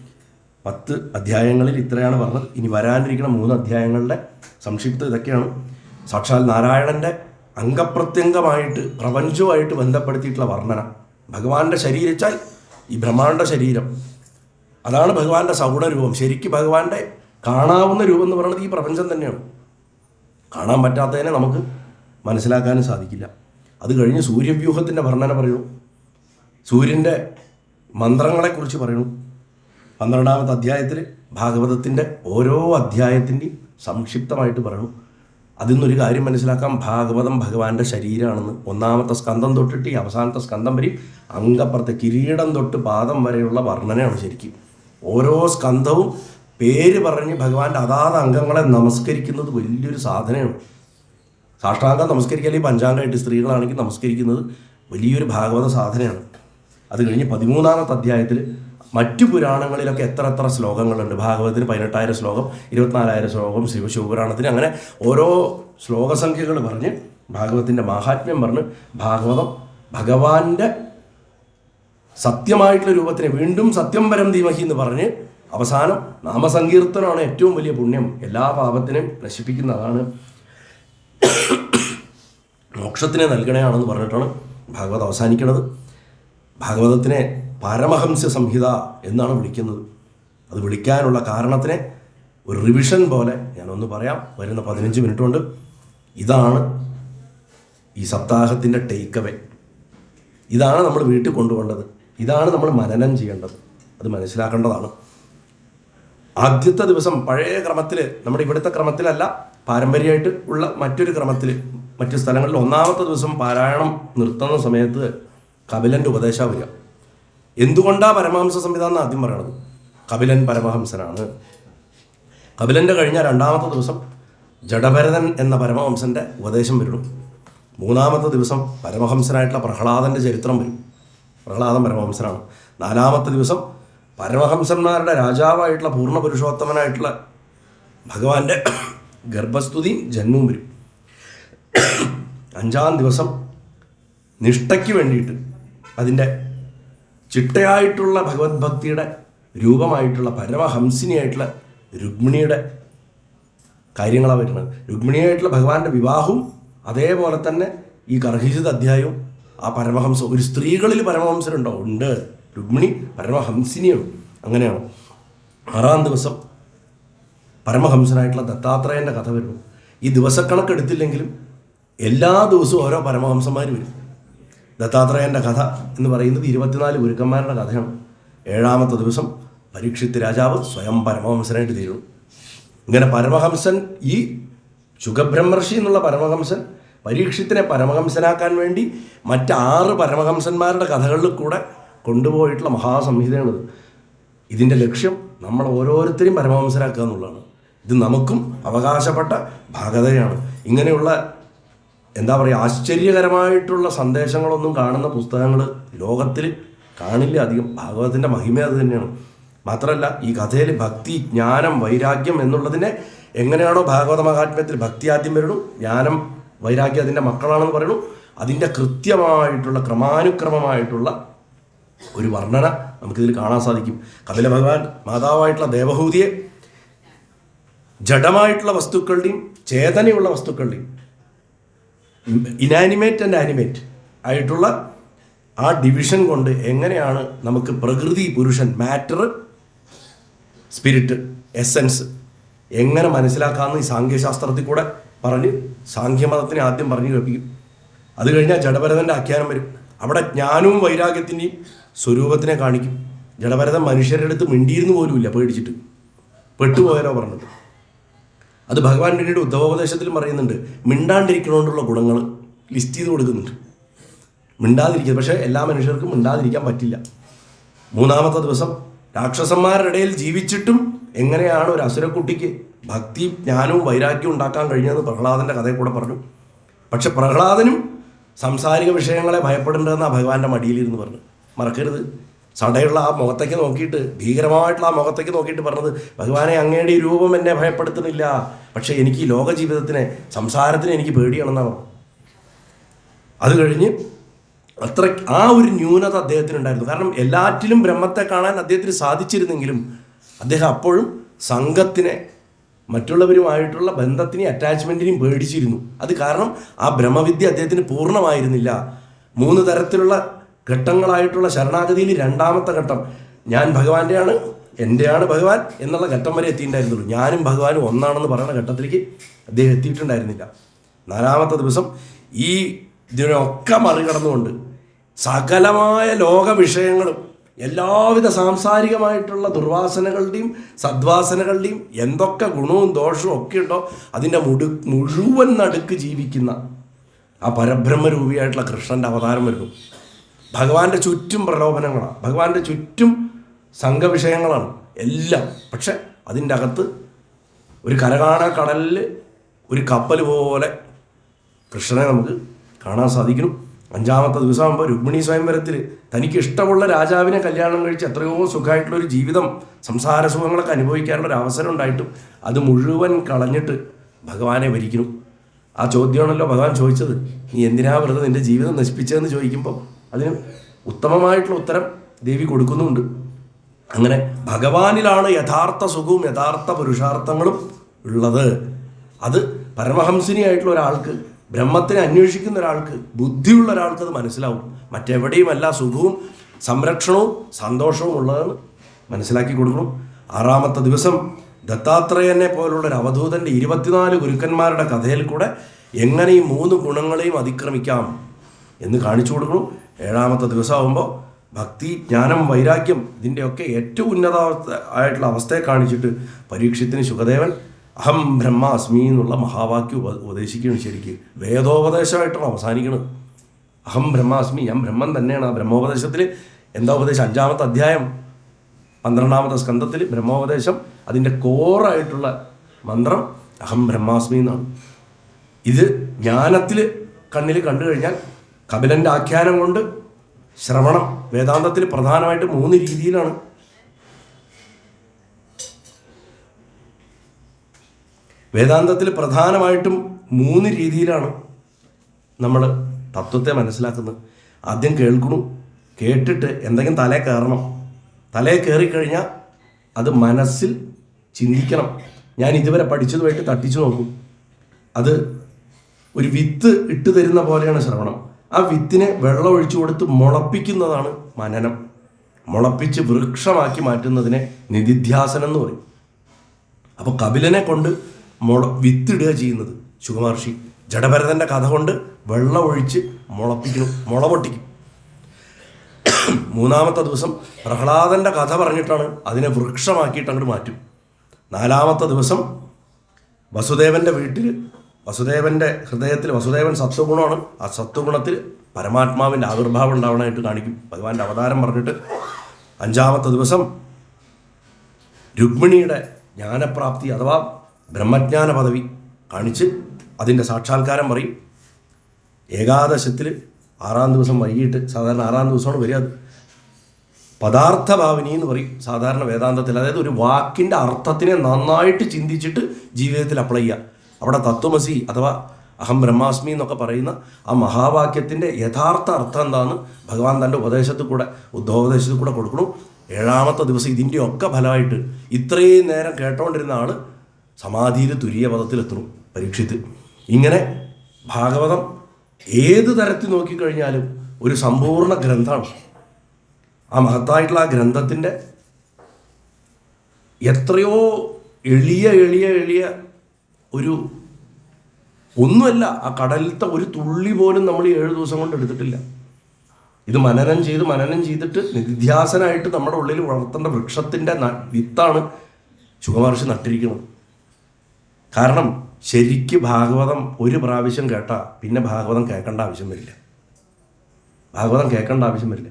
പത്ത് അധ്യായങ്ങളിൽ ഇത്രയാണ് പറഞ്ഞത്. ഇനി വരാനിരിക്കുന്ന മൂന്ന് അധ്യായങ്ങളുടെ സംക്ഷിപ്തം ഇതൊക്കെയാണ്. സാക്ഷാൽ നാരായണന്റെ അംഗപ്രത്യംഗമായിട്ട് പ്രപഞ്ചവുമായിട്ട് ബന്ധപ്പെടുത്തിയിട്ടുള്ള വർണന. ഭഗവാന്റെ ശരീരിച്ചാൽ ഈ ബ്രഹ്മാണ്ട ശരീരം. അതാണ് ഭഗവാന്റെ സഗുണ രൂപം ശരിക്കും ഭഗവാന്റെ കാണാവുന്ന രൂപം എന്ന് പറയുന്നത് ഈ പ്രപഞ്ചം തന്നെയാണ്. കാണാൻ പറ്റാത്തതിനെ നമുക്ക് മനസ്സിലാക്കാനും സാധിക്കില്ല. അത് കഴിഞ്ഞ് സൂര്യവ്യൂഹത്തിന്റെ വർണന പറയുന്നു. സൂര്യന്റെ മന്ത്രങ്ങളെക്കുറിച്ച് പറയുന്നു. പന്ത്രണ്ടാമത്തെ അധ്യായത്തിൽ ഭാഗവതത്തിന്റെ ഓരോ അധ്യായത്തിന്റെയും സംക്ഷിപ്തമായിട്ട് പറയുന്നു. അതിൽ നിന്നൊരു കാര്യം മനസ്സിലാക്കാം. ഭാഗവതം ഭഗവാന്റെ ശരീരമാണെന്ന് ഒന്നാമത്തെ സ്കന്ധം തൊട്ടിട്ട് ഈ അവസാനത്തെ സ്കന്ധം വരെയും അങ്കപ്പുറത്തെ കിരീടം തൊട്ട് പാദം വരെയുള്ള വർണനയാണ് ശരിക്കും. ഓരോ സ്കന്ധവും പേര് പറഞ്ഞ് ഭഗവാന്റെ അതാത് അംഗങ്ങളെ നമസ്കരിക്കുന്നത് വലിയൊരു സാധനയാണ് സാഷ്ടാംഗം നമസ്കരിക്കാൻ ഈ പഞ്ചാംഗമായിട്ട് സ്ത്രീകളാണെങ്കിൽ നമസ്കരിക്കുന്നത് വലിയൊരു ഭാഗവത സാധനയാണ് അത് കഴിഞ്ഞ് പതിമൂന്നാമത്തെ അധ്യായത്തിൽ മറ്റു പുരാണങ്ങളിലൊക്കെ എത്ര എത്ര ശ്ലോകങ്ങളുണ്ട്. ഭാഗവതത്തിന് പതിനെട്ടായിരം ശ്ലോകം ഇരുപത്തിനാലായിരം ശ്ലോകം ശിവ ശിവപുരാണത്തിന് അങ്ങനെ ഓരോ ശ്ലോകസംഖ്യകൾ പറഞ്ഞ് ഭാഗവതത്തിന്റെ മാഹാത്മ്യം പറഞ്ഞ് ഭാഗവതം ഭഗവാന്റെ സത്യമായിട്ടുള്ള രൂപത്തിനെ വീണ്ടും സത്യം പരം ധീമഹി എന്ന് പറഞ്ഞ് അവസാനം നാമസങ്കീർത്തനമാണ് ഏറ്റവും വലിയ പുണ്യം. എല്ലാ പാപത്തിനെയും നശിപ്പിക്കുന്നതാണ്. മോക്ഷത്തിനെ നൽകണയാണെന്ന് പറഞ്ഞിട്ടാണ് ഭാഗവത് അവസാനിക്കുന്നത് ഭാഗവതത്തിനെ പരമഹംസ സംഹിത എന്നാണ് വിളിക്കുന്നത്. അത് വിളിക്കാനുള്ള കാരണത്തിനെ ഒരു റിവിഷൻ പോലെ ഞാനൊന്ന് പറയാം. വരുന്ന പതിനഞ്ച് മിനിറ്റ് കൊണ്ട് ഇതാണ് ഈ സപ്താഹത്തിന്റെ ടേക്ക് അവേ. ഇതാണ് നമ്മൾ വീട്ടിൽ കൊണ്ടുപോകേണ്ടത്. ഇതാണ് നമ്മൾ മനനം ചെയ്യേണ്ടത്. അത് മനസ്സിലാക്കേണ്ടതാണ്. ആദ്യത്തെ ദിവസം പഴയ ക്രമത്തിൽ നമ്മുടെ ഇവിടുത്തെ ക്രമത്തിലല്ല പാരമ്പര്യമായിട്ട് ഉള്ള മറ്റൊരു ക്രമത്തിൽ മറ്റു സ്ഥലങ്ങളിൽ ഒന്നാമത്തെ ദിവസം പാരായണം നിർത്തുന്ന സമയത്ത് കപിലന്റെ ഉപദേശം വരിക. എന്തുകൊണ്ടാണ് പരമഹംസ സംവിധാനം ആദ്യം പറയണത്? കപിലൻ പരമഹംസനാണ്. കപിലന്റെ കഴിഞ്ഞ രണ്ടാമത്തെ ദിവസം ജഡഭരതൻ എന്ന പരമഹംസന്റെ ഉപദേശം വരുന്നു മൂന്നാമത്തെ ദിവസം പരമഹംസനായിട്ടുള്ള പ്രഹ്ലാദന്റെ ചരിത്രം വരും. പ്രഹ്ലാദൻ പരമഹംസനാണ്. നാലാമത്തെ ദിവസം പരമഹംസന്മാരുടെ രാജാവായിട്ടുള്ള പൂർണ പുരുഷോത്തമനായിട്ടുള്ള ഭഗവാന്റെ ഗർഭസ്തുതിയും ജന്മവും വരും. അഞ്ചാം ദിവസം നിഷ്ഠയ്ക്ക് വേണ്ടിയിട്ട് അതിന്റെ ചിട്ടയായിട്ടുള്ള ഭഗവത് ഭക്തിയുടെ രൂപമായിട്ടുള്ള പരമഹംസിനിയായിട്ടുള്ള രുക്മിണിയുടെ കാര്യങ്ങളാണ് വരുന്നത്. രുക്മിണിയായിട്ടുള്ള ഭഗവാന്റെ വിവാഹവും അതേപോലെ തന്നെ ഈ ഗർഹിത അധ്യായവും ആ പരമഹംസ ഒരു സ്ത്രീകളിൽ പരമഹംസരുണ്ടോ ഉണ്ട്? രുക്മിണി പരമഹംസിനിയാണ് അങ്ങനെയാണ്. ആറാം ദിവസം പരമഹംസനായിട്ടുള്ള ദത്താത്രേയന്റെ കഥ വരുന്നു ഈ ദിവസക്കണക്കെടുത്തില്ലെങ്കിലും എല്ലാ ദിവസവും ഓരോ പരമഹംസന്മാർ വരും. ദത്താത്രേയന്റെ കഥ എന്ന് പറയുന്നത് ഇരുപത്തിനാല് ഗുരുക്കന്മാരുടെ കഥയാണ്. ഏഴാമത്തെ ദിവസം പരീക്ഷിത് രാജാവ് സ്വയം പരമഹംസനായിട്ട് തീരുന്നു ഇങ്ങനെ പരമഹംസൻ ഈ ശുഖബ്രഹ്മർഷി എന്നുള്ള പരമഹംസൻ പരീക്ഷത്തിനെ പരമഹംസനാക്കാൻ വേണ്ടി മറ്റാറ് പരമഹംസന്മാരുടെ കഥകളിൽ കൂടെ കൊണ്ടുപോയിട്ടുള്ള മഹാസംഹിതയാണിത്. ഇതിന്റെ ലക്ഷ്യം നമ്മൾ ഓരോരുത്തരെയും പരമഹംസരാക്കുക എന്നുള്ളതാണ്. ഇത് നമുക്കും അവകാശപ്പെട്ട ഭാഗതയാണ്. ഇങ്ങനെയുള്ള എന്താ പറയുക ആശ്ചര്യകരമായിട്ടുള്ള സന്ദേശങ്ങളൊന്നും കാണുന്ന പുസ്തകങ്ങൾ ലോകത്തിൽ കാണില്ല അധികം. ഭാഗവതത്തിന്റെ മഹിമ അത് തന്നെയാണ്. മാത്രമല്ല ഈ കഥയിൽ ഭക്തി ജ്ഞാനം വൈരാഗ്യം എന്നുള്ളതിനെ എങ്ങനെയാണോ ഭാഗവത മഹാത്മ്യത്തിൽ ഭക്തി ആദ്യം വരുന്നു ജ്ഞാനം വൈരാഗ്യം അതിന്റെ മക്കളാണെന്ന് പറയുന്നു. അതിന്റെ കൃത്യമായിട്ടുള്ള ക്രമാനുക്രമമായിട്ടുള്ള ഒരു വർണന നമുക്കിതിൽ കാണാൻ സാധിക്കും. കപില ഭഗവാൻ മാതാവായിട്ടുള്ള ദേവഹൂതിയെ ജഡമായിട്ടുള്ള വസ്തുക്കളുടെയും ചേതനയുള്ള വസ്തുക്കളുടെയും ഇനാനിമേറ്റ് ആൻഡ് ആനിമേറ്റ് ആയിട്ടുള്ള ആ ഡിവിഷൻ കൊണ്ട് എങ്ങനെയാണ് നമുക്ക് പ്രകൃതി പുരുഷൻ മാറ്റർ സ്പിരിറ്റ് എസൻസ് എങ്ങനെ മനസ്സിലാക്കാമെന്ന് ഈ സാങ്കേശാസ്ത്രത്തിൽ കൂടെ പറഞ്ഞ് സാഖ്യമതത്തിനെ ആദ്യം പറഞ്ഞു കേൾപ്പിക്കും. അത് കഴിഞ്ഞാൽ ജഡഭരതന്റെ ആഖ്യാനം വരും. അവിടെ ജ്ഞാനവും വൈരാഗ്യത്തിന്റെയും സ്വരൂപത്തിനെ കാണിക്കും. ജഡഭരതൻ മനുഷ്യരുടെ അടുത്ത് മിണ്ടിയിരുന്നു പോലുമില്ല പേടിച്ചിട്ട്. പെട്ടുപോയാലോ പറഞ്ഞത്. അത് ഭഗവാൻ പിന്നീട് ഉദ്ധവോപദേശത്തിലും പറയുന്നുണ്ട് മിണ്ടാണ്ടിരിക്കണോണ്ടുള്ള ഗുണങ്ങൾ ലിസ്റ്റ് ചെയ്ത് കൊടുക്കുന്നുണ്ട്. മിണ്ടാതിരിക്കുക പക്ഷേ എല്ലാ മനുഷ്യർക്കും മിണ്ടാതിരിക്കാൻ പറ്റില്ല. മൂന്നാമത്തെ ദിവസം രാക്ഷസന്മാരുടെ ഇടയിൽ ജീവിച്ചിട്ടും എങ്ങനെയാണ് ഒരു അസുരക്കുട്ടിക്ക് ഭക്തി ജ്ഞാനവും വൈരാഗ്യവും ഉണ്ടാക്കാൻ കഴിഞ്ഞതെന്ന് പ്രഹ്ലാദന്റെ കഥയിൽ കൂടെ പറഞ്ഞു. പക്ഷെ പ്രഹ്ലാദനും സാംസാരിക വിഷയങ്ങളെ ഭയപ്പെടേണ്ടതെന്നാണ് ഭഗവാന്റെ മടിയിലിരുന്ന് പറഞ്ഞു. മറക്കരുത്. സടയുള്ള ആ മുഖത്തേക്ക് നോക്കിയിട്ട് ഭീകരമായിട്ടുള്ള ആ മുഖത്തേക്ക് നോക്കിയിട്ട് പറഞ്ഞത് ഭഗവാനെ അങ്ങയുടെ രൂപം എന്നെ ഭയപ്പെടുത്തുന്നില്ല. പക്ഷേ എനിക്ക് ഈ ലോക ജീവിതത്തിനെ സംസാരത്തിന് എനിക്ക് പേടിയാണെന്നാണ്. അത് കഴിഞ്ഞ് അത്ര ആ ഒരു ന്യൂനത അദ്ദേഹത്തിനുണ്ടായിരുന്നു. കാരണം എല്ലാറ്റിലും ബ്രഹ്മത്തെ കാണാൻ അദ്ദേഹത്തിന് സാധിച്ചിരുന്നെങ്കിലും അദ്ദേഹം അപ്പോഴും സംഘത്തിനെ മറ്റുള്ളവരുമായിട്ടുള്ള ബന്ധത്തിനെയും അറ്റാച്ച്മെന്റിനെയും പേടിച്ചിരുന്നു. അത് കാരണം ആ ബ്രഹ്മവിദ്യ അദ്ദേഹത്തിന് പൂർണമായിരുന്നില്ല. മൂന്ന് തരത്തിലുള്ള ഘട്ടങ്ങളായിട്ടുള്ള ശരണാഗതിയിൽ രണ്ടാമത്തെ ഘട്ടം ഞാൻ ഭഗവാന്റെയാണ് എന്റെയാണ് ഭഗവാൻ എന്നുള്ള ഘട്ടം വരെ എത്തിയിട്ടുണ്ടായിരുന്നുള്ളൂ. ഞാനും ഭഗവാനും ഒന്നാണെന്ന് പറയുന്ന ഘട്ടത്തിലേക്ക് അദ്ദേഹം എത്തിയിട്ടുണ്ടായിരുന്നില്ല. നാലാമത്തെ ദിവസം ഈ ഇതിനൊക്കെ മറികടന്നുകൊണ്ട് സകലമായ ലോക വിഷയങ്ങളും എല്ലാവിധ സാംസാരികമായിട്ടുള്ള ദുർവാസനകളുടെയും സദ്വാസനകളുടെയും എന്തൊക്കെ ഗുണവും ദോഷവും ഒക്കെ ഉണ്ടോ അതിന്റെ മുടു മുഴുവൻ നടുക്ക് ജീവിക്കുന്ന ആ പരബ്രഹ്മരൂപിയായിട്ടുള്ള കൃഷ്ണന്റെ അവതാരം വരുന്നു ഭഗവാന്റെ ചുറ്റും പ്രലോഭനങ്ങളാണ്. ഭഗവാന്റെ ചുറ്റും സംഘവിഷയങ്ങളാണ് എല്ലാം. പക്ഷെ അതിന്റെ അകത്ത് ഒരു കരകാണ കടലിൽ ഒരു കപ്പൽ പോലെ കൃഷ്ണനെ നമുക്ക് കാണാൻ സാധിക്കുന്നു. അഞ്ചാമത്തെ ദിവസമാകുമ്പോൾ രുക്മിണി സ്വയംവരത്തിൽ തനിക്ക് ഇഷ്ടമുള്ള രാജാവിനെ കല്യാണം കഴിച്ച് എത്രയോ സുഖമായിട്ടുള്ള ഒരു ജീവിതം സംസാര സുഖങ്ങളൊക്കെ അനുഭവിക്കാനുള്ള ഒരു അവസരം ഉണ്ടായിട്ടും അത് മുഴുവൻ കളഞ്ഞിട്ട് ഭഗവാനെ ഭരിക്കുന്നു. ആ ചോദ്യമാണല്ലോ ഭഗവാൻ ചോദിച്ചത് നീ എന്തിനാ വെറുതെ നിന്റെ ജീവിതം നശിപ്പിച്ചതെന്ന് ചോദിക്കുമ്പോൾ അതിന് ഉത്തമമായിട്ടുള്ള ഉത്തരം ദേവി കൊടുക്കുന്നുമുണ്ട് അങ്ങനെ ഭഗവാനിലാണ് യഥാർത്ഥ സുഖവും യഥാർത്ഥ പുരുഷാർത്ഥങ്ങളും ഉള്ളത്. അത് പരമഹംസിനിയായിട്ടുള്ള ഒരാൾക്ക് ബ്രഹ്മത്തിനെ അന്വേഷിക്കുന്ന ഒരാൾക്ക് ബുദ്ധിയുള്ള ഒരാൾക്ക് അത് മനസ്സിലാവും മറ്റെവിടെയുമല്ല സുഖവും സംരക്ഷണവും സന്തോഷവും ഉള്ളതെന്ന് മനസ്സിലാക്കി കൊടുക്കണം. ആറാമത്തെ ദിവസം ദത്താത്രേയനെ പോലുള്ള ഒരു അവധൂതന്റെ ഇരുപത്തിനാല് ഗുരുക്കന്മാരുടെ കഥയിൽ കൂടെ എങ്ങനെ ഈ മൂന്ന് ഗുണങ്ങളെയും അതിക്രമിക്കാം എന്ന് കാണിച്ചു കൊടുക്കണം. ഏഴാമത്തെ ദിവസമാകുമ്പോൾ ഭക്തി ജ്ഞാനം വൈരാഗ്യം ഇതിന്റെയൊക്കെ ഏറ്റവും ഉന്നത ആയിട്ടുള്ള അവസ്ഥയെ കാണിച്ചിട്ട് പരീക്ഷത്തിന് ശുഖദേവൻ അഹം ബ്രഹ്മാസ്മി എന്നുള്ള മഹാവാക്യം ഉപ ഉപദേശിക്കുകയാണ് ശരിക്ക്. വേദോപദേശമായിട്ടാണ് അവസാനിക്കുന്നത് അഹം ബ്രഹ്മാസ്മി ഞാൻ ബ്രഹ്മൻ തന്നെയാണ്. ആ ബ്രഹ്മോപദേശത്തിൽ എന്താ ഉപദേശം? അഞ്ചാമത്തെ അധ്യായം പന്ത്രണ്ടാമത്തെ സ്കന്ധത്തിൽ ബ്രഹ്മോപദേശം അതിന്റെ കോറായിട്ടുള്ള മന്ത്രം അഹം ബ്രഹ്മാസ്മി എന്നാണ്. ഇത് ജ്ഞാനത്തിൽ കണ്ണിൽ കണ്ടു കഴിഞ്ഞാൽ കപിലന്റെ ആഖ്യാനം കൊണ്ട് ശ്രവണം വേദാന്തത്തിൽ പ്രധാനമായിട്ട് മൂന്ന് രീതിയിലാണ്. വേദാന്തത്തിൽ പ്രധാനമായിട്ടും മൂന്ന് രീതിയിലാണ് നമ്മൾ തത്വത്തെ മനസ്സിലാക്കുന്നത്. ആദ്യം കേൾക്കണം കേട്ടിട്ട് എന്തെങ്കിലും തലേ കയറണം. തലേ കയറിക്കഴിഞ്ഞാൽ അത് മനസ്സിൽ ചിന്തിക്കണം. ഞാൻ ഇതുവരെ പഠിച്ചതുമായിട്ട് തട്ടിച്ചു നോക്കും. അത് ഒരു വിത്ത് ഇട്ട് തരുന്ന പോലെയാണ് ശ്രവണം. ആ വിത്തിനെ വെള്ളം ഒഴിച്ചു കൊടുത്ത് മുളപ്പിക്കുന്നതാണ് മനനം. മുളപ്പിച്ച് വൃക്ഷമാക്കി മാറ്റുന്നതിനെ നിധിധ്യാസനം എന്ന് പറയും. അപ്പോൾ കപിലനെ കൊണ്ട് മുള വിത്തിടുക ചെയ്യുന്നത്. ശുഭമഹർഷി ജഡഭരതന്റെ കഥ കൊണ്ട് വെള്ളം ഒഴിച്ച് മുളപ്പിക്കണം മുള പൊട്ടിക്കും. മൂന്നാമത്തെ ദിവസം പ്രഹ്ലാദന്റെ കഥ പറഞ്ഞിട്ടാണ് അതിനെ വൃക്ഷമാക്കിയിട്ട് അങ്ങോട്ട് മാറ്റും. നാലാമത്തെ ദിവസം വസുദേവന്റെ വീട്ടിൽ വസുദേവന്റെ ഹൃദയത്തിൽ വസുദേവൻ സത്വഗുണമാണ്. ആ സത്വഗുണത്തിൽ പരമാത്മാവിന്റെ ആവിർഭാവം ഉണ്ടാവണമായിട്ട് കാണിക്കും. ഭഗവാന്റെ അവതാരം പറഞ്ഞിട്ട് അഞ്ചാമത്തെ ദിവസം രുക്മിണിയുടെ ജ്ഞാനപ്രാപ്തി അഥവാ ബ്രഹ്മജ്ഞാന പദവി കാണിച്ച് അതിന്റെ സാക്ഷാത്കാരം പറയും. ഏകാദശത്തിൽ ആറാം ദിവസം വൈകിട്ട് സാധാരണ ആറാം ദിവസമാണ് വരിക അത്. പദാർത്ഥഭാവിനി എന്ന് പറയും സാധാരണ വേദാന്തത്തിൽ. അതായത് ഒരു വാക്കിന്റെ അർത്ഥത്തിനെ നന്നായിട്ട് ചിന്തിച്ചിട്ട് ജീവിതത്തിൽ അപ്ലൈ ചെയ്യുക. അവിടെ തത്വമസി അഥവാ അഹം ബ്രഹ്മാസ്മി എന്നൊക്കെ പറയുന്ന ആ മഹാവാക്യത്തിന്റെ യഥാർത്ഥ അർത്ഥം എന്താണെന്ന് ഭഗവാൻ തന്റെ ഉപദേശത്തിൽ കൂടെ ഉദ്ധവോപദേശത്തിൽ കൂടെ കൊടുക്കണം ഏഴാമത്തെ ദിവസം ഇതിന്റെയൊക്കെ ഫലമായിട്ട് ഇത്രയും നേരം കേട്ടോണ്ടിരുന്ന ആൾ സമാധിയിൽ തുരിയ പദത്തിലെത്തണം പരീക്ഷിത്ത് ഇങ്ങനെ ഭാഗവതം ഏത് തരത്തിൽ നോക്കിക്കഴിഞ്ഞാലും ഒരു സമ്പൂർണ ഗ്രന്ഥമാണ്. ആ മഹത്തായിട്ടുള്ള ആ ഗ്രന്ഥത്തിന്റെ എത്രയോ എളിയ എളിയ എളിയ ഒരു ഒന്നുമല്ല ആ കടലിലത്തെ ഒരു തുള്ളി പോലും നമ്മൾ ഏഴ് ദിവസം കൊണ്ട് എടുത്തിട്ടില്ല. ഇത് മനനം ചെയ്ത് മനനം ചെയ്തിട്ട് നിധ്യാസനായിട്ട് നമ്മുടെ ഉള്ളിൽ വളർത്തേണ്ട വൃക്ഷത്തിന്റെ വിത്താണ് ശുഭമഹർഷി നട്ടിരിക്കുന്നത്. കാരണം ശരിക്ക് ഭാഗവതം ഒരു പ്രാവശ്യം കേട്ടാൽ പിന്നെ ഭാഗവതം കേൾക്കേണ്ട ആവശ്യം വരില്ല. ഭാഗവതം കേൾക്കേണ്ട ആവശ്യം വരില്ല.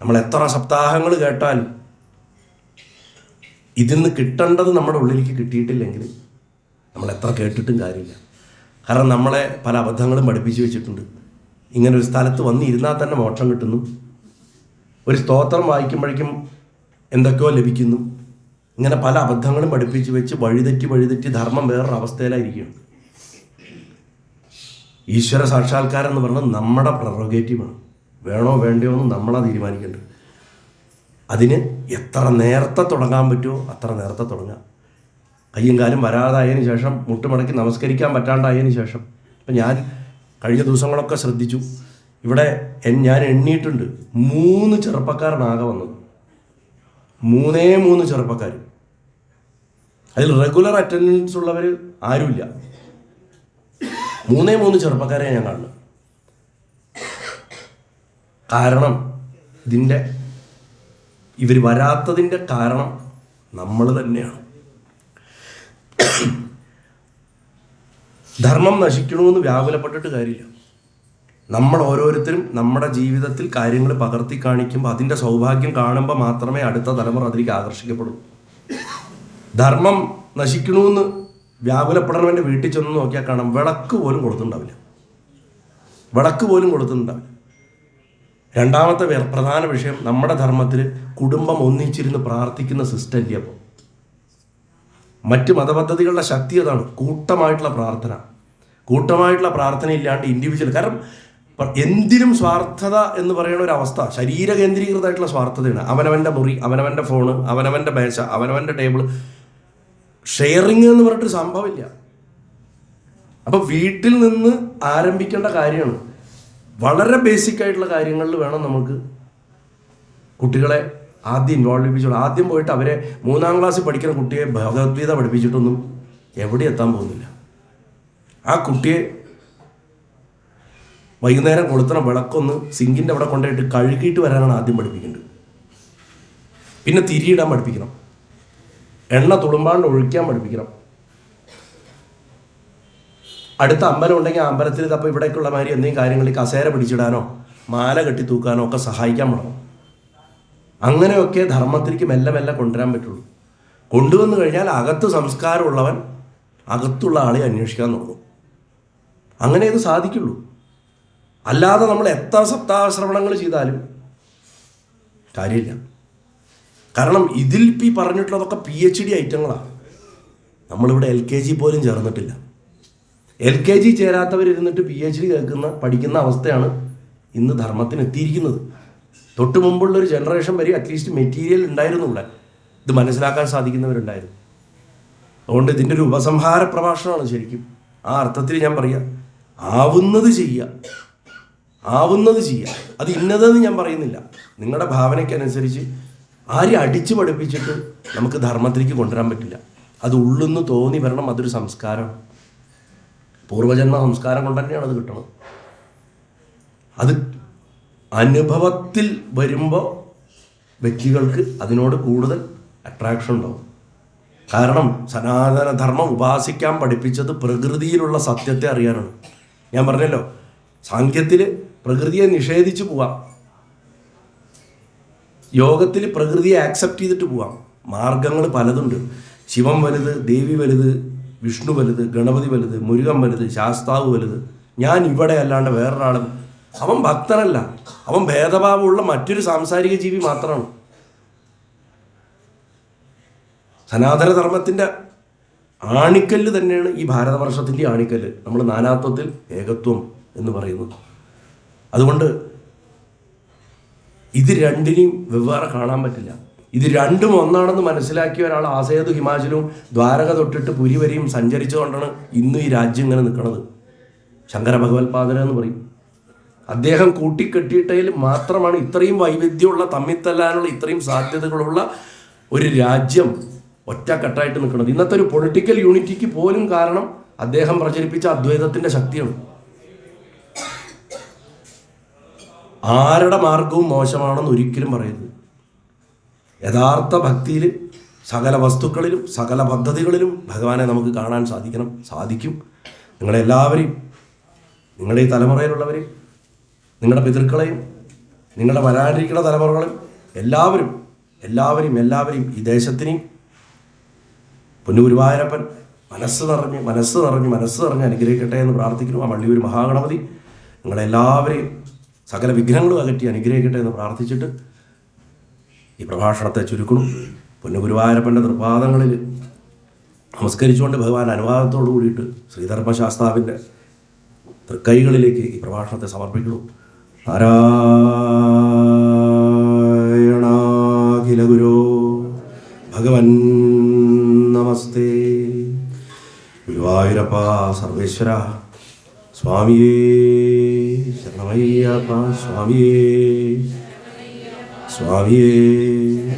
നമ്മൾ എത്ര സപ്താഹങ്ങൾ കേട്ടാലും ഇതിൽ നിന്ന് കിട്ടേണ്ടത് നമ്മുടെ ഉള്ളിലേക്ക് കിട്ടിയിട്ടില്ലെങ്കിൽ നമ്മൾ എത്ര കേട്ടിട്ടും കാര്യമില്ല. കാരണം നമ്മളെ പല അബദ്ധങ്ങളും പഠിപ്പിച്ചു വെച്ചിട്ടുണ്ട്. ഇങ്ങനെ ഒരു സ്ഥലത്ത് വന്നിരുന്നാൽ തന്നെ മോക്ഷം കിട്ടുന്നു. ഒരു സ്തോത്രം വായിക്കുമ്പോഴേക്കും എന്തൊക്കെയോ ലഭിക്കുന്നു. ഇങ്ങനെ പല അബദ്ധങ്ങളും പഠിപ്പിച്ച് വെച്ച് വഴിതെറ്റി വഴിതെറ്റി ധർമ്മം വേറൊരു അവസ്ഥയിലായിരിക്കുകയാണ് ഈശ്വര സാക്ഷാത്കാരം എന്ന് പറഞ്ഞാൽ നമ്മുടെ പ്രൊറോഗേറ്റീവാണ് വേണോ വേണ്ടയോ എന്ന് നമ്മളാ തീരുമാനിക്കേണ്ടത്. അതിന് എത്ര നേരത്തെ തുടങ്ങാൻ പറ്റുമോ അത്ര നേരത്തെ തുടങ്ങാം. കയ്യും കാലും വരാതായതിനു ശേഷം മുട്ടുമടക്കി നമസ്കരിക്കാൻ പറ്റാണ്ടായതിനു ശേഷം. ഇപ്പം ഞാൻ കഴിഞ്ഞ ദിവസങ്ങളൊക്കെ ശ്രദ്ധിച്ചു. ഇവിടെ ഞാൻ എണ്ണിയിട്ടുണ്ട് മൂന്ന് ചെറുപ്പക്കാരനാകെ വന്നത്. മൂന്നേ മൂന്ന് ചെറുപ്പക്കാർ അതിൽ റെഗുലർ അറ്റൻഡൻസ് ഉള്ളവർ ആരുമില്ല. മൂന്നേ മൂന്ന് ചെറുപ്പക്കാരെ ഞാൻ കാണുന്നു. കാരണം ഇതിന്റെ ഇവർ വരാത്തതിന്റെ കാരണം നമ്മൾ തന്നെയാണ്. ധർമ്മം നശിക്കണമെന്ന് വ്യാകുലപ്പെട്ടിട്ട് കാര്യമില്ല. നമ്മൾ ഓരോരുത്തരും നമ്മുടെ ജീവിതത്തിൽ കാര്യങ്ങൾ പകർത്തി കാണിക്കുമ്പോൾ അതിന്റെ സൗഭാഗ്യം കാണുമ്പോൾ മാത്രമേ അടുത്ത തലമുറ അതിലേക്ക് ആകർഷിക്കപ്പെടൂ ധർമ്മം നശിക്കണമെന്ന് വ്യാകുലപ്പെടണവന്റെ വീട്ടിൽ ചെന്ന് നോക്കിയാൽ കാണാം വിളക്ക് പോലും കൊടുത്തിട്ടുണ്ടാവില്ല. വിളക്ക് പോലും കൊടുത്തിട്ടുണ്ടാവില്ല. രണ്ടാമത്തെ പ്രധാന വിഷയം നമ്മുടെ ധർമ്മത്തിൽ കുടുംബം ഒന്നിച്ചിരുന്ന് പ്രാർത്ഥിക്കുന്ന സിസ്റ്റം ഇല്ല അപ്പോൾ. മറ്റ് മതപദ്ധതികളുടെ ശക്തി അതാണ്. കൂട്ടമായിട്ടുള്ള പ്രാർത്ഥന. കൂട്ടമായിട്ടുള്ള പ്രാർത്ഥന ഇല്ലാണ്ട് ഇൻഡിവിജ്വൽ കാരണം എന്തിനും സ്വാർത്ഥത എന്ന് പറയുന്ന ഒരു അവസ്ഥ. ശരീര കേന്ദ്രീകൃതമായിട്ടുള്ള സ്വാർത്ഥതയാണ്. അവനവന്റെ മുറി അവനവന്റെ ഫോണ് അവനവന്റെ മേശ അവനവന്റെ ടേബിൾ ഷെയറിങ് എന്ന് പറഞ്ഞിട്ടൊരു സംഭവമില്ല. അപ്പൊ വീട്ടിൽ നിന്ന് ആരംഭിക്കേണ്ട കാര്യമാണ്. വളരെ ബേസിക് ആയിട്ടുള്ള കാര്യങ്ങളിൽ വേണം നമുക്ക് കുട്ടികളെ ആദ്യം ഇൻവോൾവ് ചെയ്യിപ്പിച്ചോളൂ. ആദ്യം പോയിട്ട് അവരെ മൂന്നാം ക്ലാസ്സിൽ പഠിക്കുന്ന കുട്ടിയെ ഭഗവത്ഗീത പഠിപ്പിച്ചിട്ടൊന്നും എവിടെ എത്താൻ പോകുന്നില്ല. ആ കുട്ടിയെ വൈകുന്നേരം കൊളുത്തണ വിളക്കൊന്ന് സിങ്കിന്റെ അവിടെ കൊണ്ടുപോയിട്ട് കഴുകിയിട്ട് വരാനാണ് ആദ്യം പഠിപ്പിക്കേണ്ടത്. പിന്നെ തിരിയിടാൻ പഠിപ്പിക്കണം. എണ്ണ തുളുമ്പാണ്ട് ഒഴിക്കാൻ പഠിപ്പിക്കണം. അടുത്ത അമ്പലം ഉണ്ടെങ്കിൽ അമ്പലത്തിൽ ഇതപ്പോൾ ഇവിടേക്കുള്ള മാതിരി എന്തെങ്കിലും കാര്യങ്ങളിൽ കസേര പിടിച്ചിടാനോ മാല കെട്ടി തൂക്കാനോ ഒക്കെ സഹായിക്കാൻ പറ്റണം അങ്ങനെയൊക്കെ ധർമ്മത്തിലേക്ക് മെല്ലെ മെല്ലെ കൊണ്ടുവരാൻ പറ്റുള്ളൂ. കൊണ്ടുവന്നു കഴിഞ്ഞാൽ അകത്ത് സംസ്കാരമുള്ളവൻ അകത്തുള്ള ആളെ അന്വേഷിക്കാൻ തുടങ്ങും അങ്ങനെ ഇത് സാധിക്കുള്ളൂ. അല്ലാതെ നമ്മൾ എത്ര സപ്താശ്രവണങ്ങൾ ചെയ്താലും കാര്യമില്ല. കാരണം ഇതിൽ ഈ പറഞ്ഞിട്ടുള്ളതൊക്കെ പി എച്ച് ഡി ഐറ്റങ്ങളാണ്. നമ്മളിവിടെ എൽ കെ ജി പോലും ചേർന്നിട്ടില്ല. എൽ കെ ജി ചേരാത്തവരിരുന്നിട്ട് പി എച്ച് ഡി കേൾക്കുന്ന പഠിക്കുന്ന അവസ്ഥയാണ് ഇന്ന് ധർമ്മത്തിന് എത്തിയിരിക്കുന്നത് തൊട്ട് മുമ്പുള്ള ഒരു ജനറേഷൻ വരെ അറ്റ്ലീസ്റ്റ് മെറ്റീരിയൽ ഉണ്ടായിരുന്നു ഇവിടെ. ഇത് മനസ്സിലാക്കാൻ സാധിക്കുന്നവരുണ്ടായിരുന്നു. അതുകൊണ്ട് ഇതിന്റെ ഒരു ഉപസംഹാര പ്രഭാഷണമാണ് ശരിക്കും. ആ അർത്ഥത്തിൽ ഞാൻ പറയാം ആവുന്നത് ചെയ്യുക ആവുന്നത് ചെയ്യുക അത് ഇന്നതെന്ന് ഞാൻ പറയുന്നില്ല. നിങ്ങളുടെ ഭാവനയ്ക്കനുസരിച്ച് ആരെയും അടിച്ചു പഠിപ്പിച്ചിട്ട് നമുക്ക് ധർമ്മത്തിലേക്ക് കൊണ്ടുവരാൻ പറ്റില്ല. അത് ഉള്ളെന്ന് തോന്നി വരണം അതൊരു സംസ്കാരം. പൂർവജന്മ സംസ്കാരം കൊണ്ട് തന്നെയാണ് അത് കിട്ടണം അത് അനുഭവത്തിൽ വരുമ്പോൾ വ്യക്തികൾക്ക് അതിനോട് കൂടുതൽ അട്രാക്ഷൻ ഉണ്ടാവും. കാരണം സനാതനധർമ്മം ഉപാസിക്കാൻ പഠിപ്പിച്ചത് പ്രകൃതിയിലുള്ള സത്യത്തെ അറിയാനാണ്. ഞാൻ പറഞ്ഞല്ലോ സാഖ്യത്തിൽ പ്രകൃതിയെ നിഷേധിച്ചു പോവാം. യോഗത്തിൽ പ്രകൃതിയെ ആക്സെപ്റ്റ് ചെയ്തിട്ട് പോവാം. മാർഗങ്ങൾ പലതുണ്ട്. ശിവം വലുത് ദേവി വലുത് വിഷ്ണു വലുത് ഗണപതി വലുത് മുരുകൻ വലുത് ശാസ്താവ് വലുത്. ഞാൻ ഇവിടെ അല്ലാണ്ട് വേറൊരാളും. അവൻ ഭക്തനല്ല. അവൻ ഭേദഭാവമുള്ള മറ്റൊരു സാംസാരിക ജീവി മാത്രമാണ്. സനാതനധർമ്മത്തിന്റെ ആണിക്കല്ല് തന്നെയാണ് ഈ ഭാരതവർഷത്തിന്റെ ആണിക്കല്ല്. നമ്മൾ നാനാത്വത്തിൽ ഏകത്വം എന്ന് പറയുന്നു അതുകൊണ്ട് ഇത് രണ്ടിനെയും വെവ്വേറെ കാണാൻ പറ്റില്ല. ഇത് രണ്ടും ഒന്നാണെന്ന് മനസ്സിലാക്കിയ ഒരാൾ ആസേതു ഹിമാചലും ദ്വാരക തൊട്ടിട്ട് പുരി വരെയും സഞ്ചരിച്ചുകൊണ്ടാണ് ഇന്ന് ഈ രാജ്യം ഇങ്ങനെ നിൽക്കുന്നത് ശങ്കര ഭഗവത്പാദന എന്ന് പറയും. അദ്ദേഹം കൂട്ടിക്കെട്ടിയിട്ടതിൽ മാത്രമാണ് ഇത്രയും വൈവിധ്യമുള്ള തമ്മിത്തല്ലാനുള്ള ഇത്രയും സാധ്യതകളുള്ള ഒരു രാജ്യം ഒറ്റക്കെട്ടായിട്ട് നിൽക്കുന്നത് ഇന്നത്തെ ഒരു പൊളിറ്റിക്കൽ യൂണിറ്റിക്ക് പോലും കാരണം അദ്ദേഹം പ്രചരിപ്പിച്ച അദ്വൈതത്തിന്റെ ശക്തിയാണ്. ആരുടെ മാർഗവും മോശമാണെന്ന് ഒരിക്കലും പറയരുത്. യഥാർത്ഥ ഭക്തിയിൽ സകല വസ്തുക്കളിലും സകല പദ്ധതികളിലും ഭഗവാനെ നമുക്ക് കാണാൻ സാധിക്കണം സാധിക്കും. നിങ്ങളെല്ലാവരെയും നിങ്ങളുടെ ഈ തലമുറയിലുള്ളവരെയും നിങ്ങളുടെ പിതൃക്കളെയും നിങ്ങളുടെ വരാനിരിക്കുന്ന തലമുറകളെയും എല്ലാവരും എല്ലാവരെയും എല്ലാവരെയും ഈ ദേശത്തിനെയും പൊന്നുഗുരുവായൂരപ്പൻ മനസ്സ് നിറഞ്ഞ് മനസ്സ് നിറഞ്ഞ് മനസ്സ് നിറഞ്ഞ് അനുഗ്രഹിക്കട്ടെ എന്ന് പ്രാർത്ഥിക്കുന്നു. ആ വള്ളിയൂർ മഹാഗണപതി നിങ്ങളെല്ലാവരെയും സകല വിഗ്രഹങ്ങളും അകറ്റി അനുഗ്രഹിക്കട്ടെ എന്ന് പ്രാർത്ഥിച്ചിട്ട് ഈ പ്രഭാഷണത്തെ ചുരുക്കണം പൊന്നുഗുരുവായൂരപ്പന്റെ നിർപാദങ്ങളിൽ നമസ്കരിച്ചുകൊണ്ട് ഭഗവാൻ അനുവാദത്തോടു കൂടിയിട്ട് ശ്രീധർമ്മശാസ്താവിന്റെ തൃക്കൈകളിലേക്ക് ഈ പ്രഭാഷണത്തെ സമർപ്പിക്കുന്നു. നാരായണാഖില ഗുരോ ഭഗവൻ നമസ്തേ. ഗുരുവായൂരപ്പ സർവേശ്വര സ്വാമിയേ. Suavis, suavis, suavis.